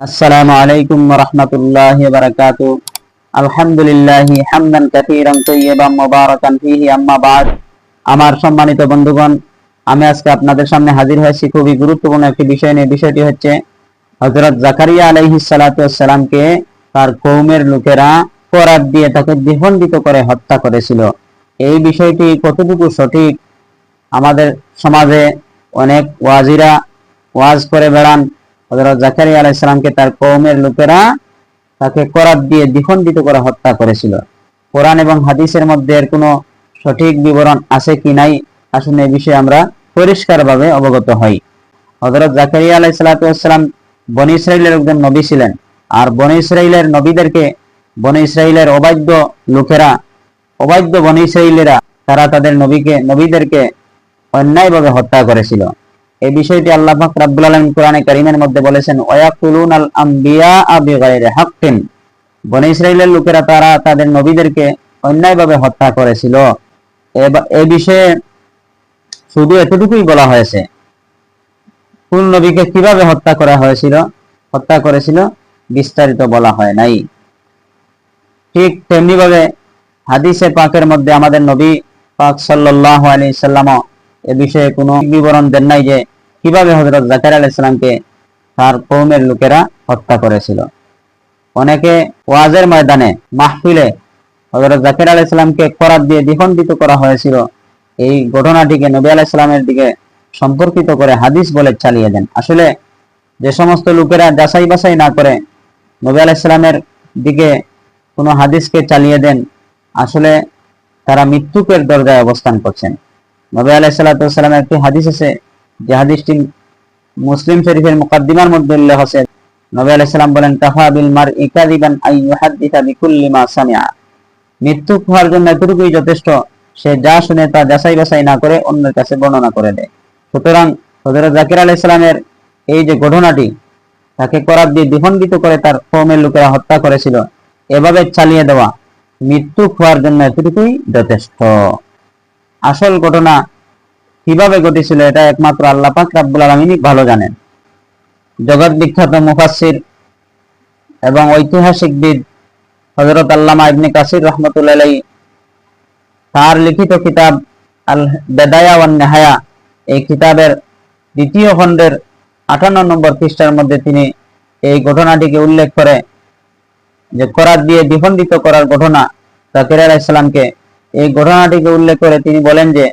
আসসালামু আলাইকুম রহমতুল্লাহ বারাকাতু আলহামদুলিল্লাহি হামদান কাসীরান তাইয়্যিবান মুবারাকান ফিহি, আম্মা বাদ। আমার সম্মানিত বন্ধুগণ, আমি আজকে আপনাদের সামনে হাজির হয়েছি খুবই গুরুত্বপূর্ণ একটি বিষয় নিয়ে। বিষয়টি হচ্ছে হযরত জাকারিয়া আলাইহিস সালাতু তার কৌমের লোকেরা করাত দিয়ে তাকে দ্বিখণ্ডিত করে হত্যা করেছিল। এই বিষয়টি কতটুকু সঠিক? আমাদের সমাজে অনেক ওয়াজিরা ওয়াজ করে বেড়ান হযরত জাকারিয়া আলাইহিস সালামকে তার কওমের লোকেরা তাকে করাত দিয়ে দ্বিখণ্ডিত করে হত্যা করেছিল। কোরআন এবং হাদিসের মধ্যে এর কোনো সঠিক বিবরণ আছে কি নাই এই বিষয়ে আমরা পরিষ্কারভাবে অবগত হই। হযরত জাকারিয়া ইসরাইলের একজন নবী ছিলেন। আর বনি ইসরাইলের নবীদেরকে বনি ইসরাইলের অবাধ্য লোকেরা, অবাধ্য বনি ইসরাইলেরা তারা তাদের নবীকে, নবীদেরকে অন্যায়ভাবে হত্যা করেছিল। এই বিষয়টি আল্লাহ পাক রাব্বুল আলামিন কোরআনে কারীমের মধ্যে বলেছেন, ওয়ায়াকুলুন আল আম্বিয়া বিগাইরি হাক্কিন। বনি ইসরাইলের লোকেরা তারা তাদের নবীদেরকে অন্যায়ভাবে হত্যা করেছিল। এই বিষয়ে শুধু এতটুকুই বলা হয়েছে কোন নবীকে কীভাবে হত্যা করা হয়েছিল, হত্যা করেছিল বিস্তারিত বলা হয় নাই। ঠিক তেমনিভাবে হাদিসে পাকের মধ্যে আমাদের নবী পাক সাল্লাল্লাহু আলাইহি সাল্লামও এ বিষয়ে কোনো বিবরণ দেন নাই যে কীভাবে হযরত জাকারিয়া আলাইহিস সালামকে তার কওমের লোকেরা হত্যা করেছিল। অনেকে ওয়াজের ময়দানে মাহফিলে হযরত জাকির আলাইহিস সালামকে করাত দিয়ে দ্বিখণ্ডিত করা হয়েছিল। এই ঘটনাটিকে নবী আলাইহিস সালামের দিকে সম্পর্কিত করে হাদিস বলে চালিয়ে দেন। আসলে যে সমস্ত লোকেরা যাচাই বাছাই না করে নবী আলাইহিস সালামের দিকে কোনো হাদিসকে চালিয়ে দেন, আসলে তারা মৃত্যুকের দরজায় অবস্থান করছেন। নবী আলাইহিস সালামের একটি হাদিস আছে। যে হাদিসটি মুসলিম শরীফের মুকাদ্দিমার মধ্যে উল্লেখ আছে। নবী আলাইহিস সালাম বলেন, কাফা বিল মার ইকাদিবান আই ইউহাদ্দিসা বিকুল্লি মা সামিআ। মৃত্যু হওয়ার জন্য এতটুকুই যথেষ্ট, সে যা শুনে তা যাচাই বাছাই না করে অন্যের কাছে বর্ণনা করে দেয়। সুতরাং হযরত জাকির আলাইহিস সালামের এই যে ঘটনাটি, তাকে করাত দিয়ে দ্বিখণ্ডিত করে তার কওমের লোকেরা হত্যা করেছিল। এভাবে চালিয়ে দেওয়া মৃত্যু হওয়ার জন্য এতটুকুই যথেষ্ট। আসল ঘটনা কীভাবে ঘটেছিল এটা একমাত্র আল্লাহ পাক রাব্বুল আলামিনই ভালো জানেন। জগৎ বিখ্যাত মুফাসসির এবং ঐতিহাসিকবিদ হযরত আল্লামা ইবনে কাসির রাহমাতুল্লাহ তার লিখিত কিতাব আল বেদায়া ওয়ান নেহায়া, এই কিতাবের দ্বিতীয় খণ্ডের আটান্ন নম্বর পৃষ্ঠার মধ্যে তিনি এই ঘটনাটিকে উল্লেখ করে যে, করাত দিয়ে দ্বিখণ্ডিত করার ঘটনা জাকির আলাইহিস এই ঘটনাটিকে উল্লেখ করে তিনি বলেন যে,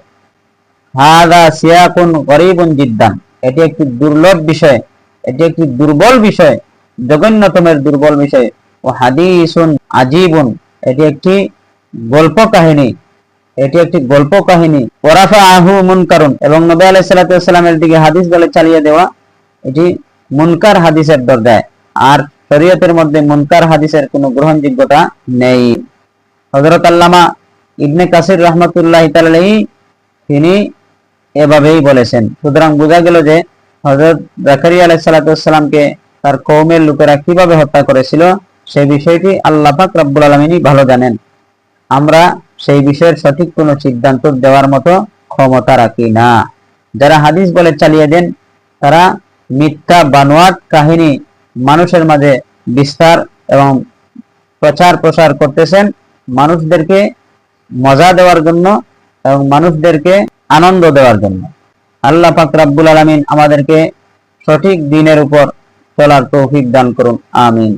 হাদা সিয়াকুন গরিবুন জিদ্দান। এটি একটি দুর্লভ বিষয়, এটি একটি দুর্বল বিষয়, জঘন্যতমের দুর্বল বিষয়। ও হাদিসুন আজীবুন, এটি একটি গল্প কাহিনী, এটি একটি গল্প কাহিনী। ওরাফা আহু মুনকারুন, এবং নবী আলাইহিস সালামের দিকে হাদিস বলে চালিয়ে দেওয়া, এটি মুনকার হাদিসের দরজায়। আর শরীয়তের মধ্যে মুনকার হাদিসের কোনো গ্রহণযোগ্যতা নেই। হযরত আল্লামা ইবনে কাসির রহমতুল্লাহ তাআলাই তিনি এভাবেই বলেছেন। সুতরাং বোঝা গেল যে হযরত জাকারিয়া আলাইহিস সালামকে তার কওমের লোকেরা কীভাবে হত্যা করেছিল, সেই বিষয়টি আল্লাহ পাক রব্বুল আলামিনই ভালো জানেন। আমরা সেই বিষয়ের সঠিক কোনো সিদ্ধান্ত দেওয়ার মতো ক্ষমতা রাখি না। যারা হাদিস বলে চালিয়ে দেন, তারা মিথ্যা বানোয়াট কাহিনী মানুষের মাঝে বিস্তার এবং প্রচার প্রসার করতেছেন। মানুষদেরকে মজা দেওয়ার জন্য এবং মানুষদেরকে আনন্দ দেওয়ার জন্য। আল্লাহ পাক রাব্বুল আলামিন আমাদেরকে সঠিক দিনের উপর চলার তৌফিক দান করুন, আমিন।